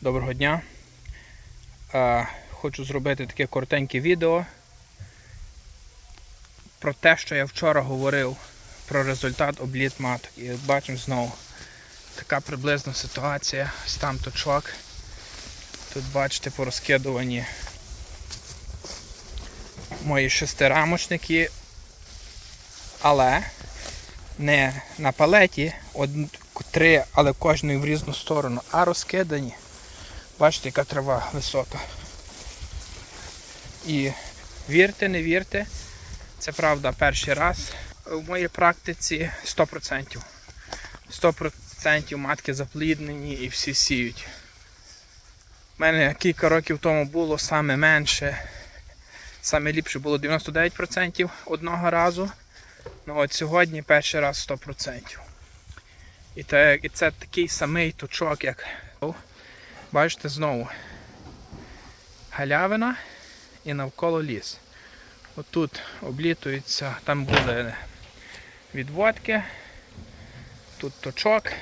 Доброго дня. Хочу зробити таке коротеньке відео про те, що я вчора говорив про результат обліт маток. І бачимо знову така приблизна ситуація. Ось там точок. Тут бачите порозкидувані мої шестирамочники, але не на палеті, од... три, але кожної в різну сторону, а розкидані. Бачите, яка трава висока. І вірте, не вірте, це правда перший раз. В моїй практиці 100%. 100% матки запліднені і всі сіють. У мене кілька років тому було саме менше. Саме ліпше було 99% одного разу. Ну от сьогодні перший раз 100%. І, це такий самий точок, як. Бачите знову галявина і навколо ліс. Отут облітується, там були відводки, тут точок.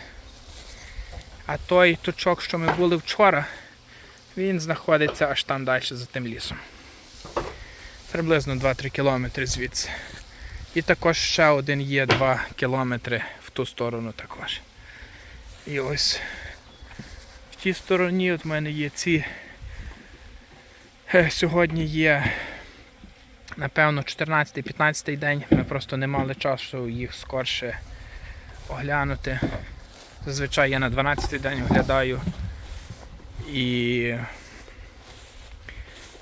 А той точок, що ми були вчора, він знаходиться аж там далі за тим лісом. Приблизно 2-3 кілометри звідси. І також ще один є 2 кілометри в ту сторону також. І ось тій стороні от в мене є ці. Е, Сьогодні є, напевно, 14-15 день. Ми просто не мали часу їх скорше оглянути. Зазвичай я на 12 день оглядаю. І,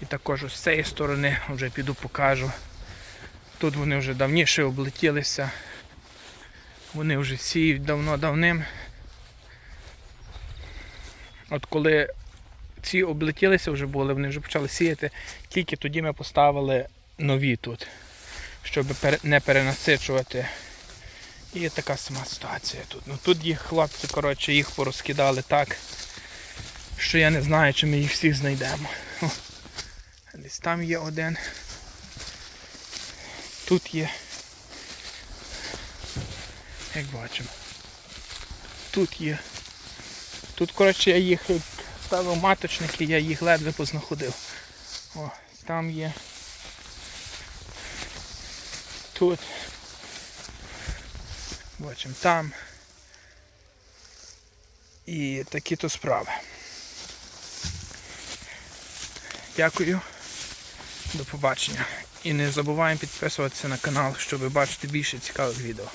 і також з цієї сторони вже піду покажу. Тут вони вже давніше облетілися. Вони вже сіють давно-давним. От коли ці облетілися вже були, вони вже почали сіяти, тільки тоді ми поставили нові тут, щоб не перенасичувати. І така сама ситуація тут. Ну тут їх хлопці, коротше, їх порозкидали так, що я не знаю, чи ми їх всіх знайдемо. О, Десь там є один. Тут є. Як бачимо. Тут є. Тут, коротше, я їх ставив маточники, я їх ледве познаходив. О, там є. Тут. Бачимо там. І такі то справи. Дякую. До побачення. І не забуваємо підписуватися на канал, щоб бачити більше цікавих відео.